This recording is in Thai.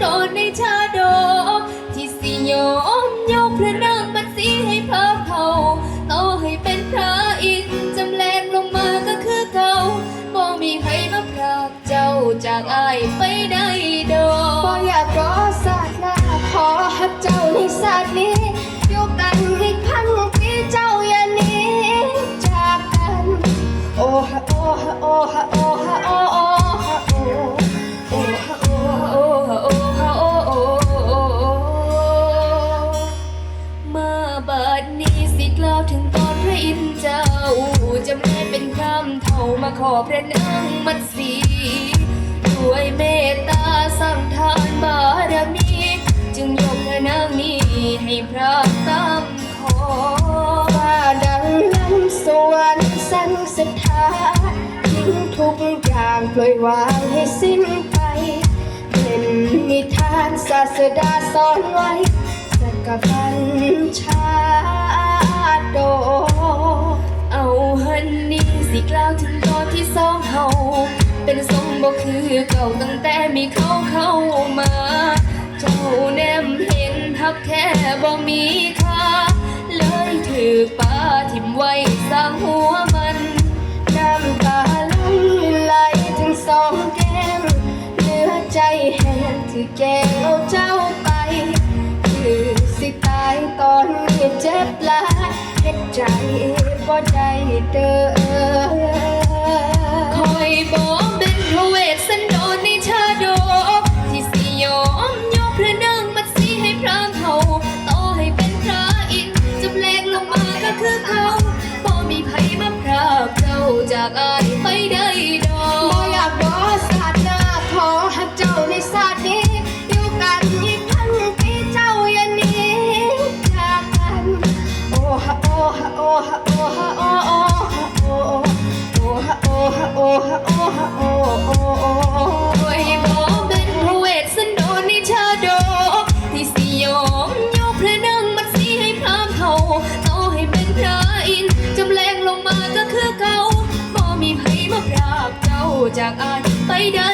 โดนในชาดที่สิยอมยกพระนางมันสีให้เพิ่มเขาต่อให้เป็นพระอินทร์จำแรงลงมาก็คือเขาบ่มีใครมาพรากเจ้าจากอายไปได้ดอกบ่อยากรอศาสตร์หน้าขอหักเจ้าในศาสตร์นี้ ขอพระนางมัดสีด้วยเมตตาสั่งทานบารมี จึงยกพระนางนี้ให้พระตามขอฟ้าดังลำสวรรค์สั่งศรัทธาทิ้งทุกอย่างปล่อยวางให้สิ้นไป เป็นนิทานศาสดาสอนไว้สักพันชาโดเอาฮันนี่ สิกล่าวถึงตอนที่สองเฮาเป็นทรงบ่คือเก่าตั้งแต่มีเขาเข้ามา เจ้าแนมเห็นทักแท้บ่มีค่าเลยถือป้าทิมไว้สร้างหัวมันน้ำตาไหลไหลถึงสองแก้มเหลือใจแห้งที่แกงเอาเจ้าไป คือสิตายตอนนี้เจ็บหลายเฮ็ดใจบ่ได้เด้อ คือเขาบ่มีไผมาพรากเจ้าจากอาย จากอายไปเด้อ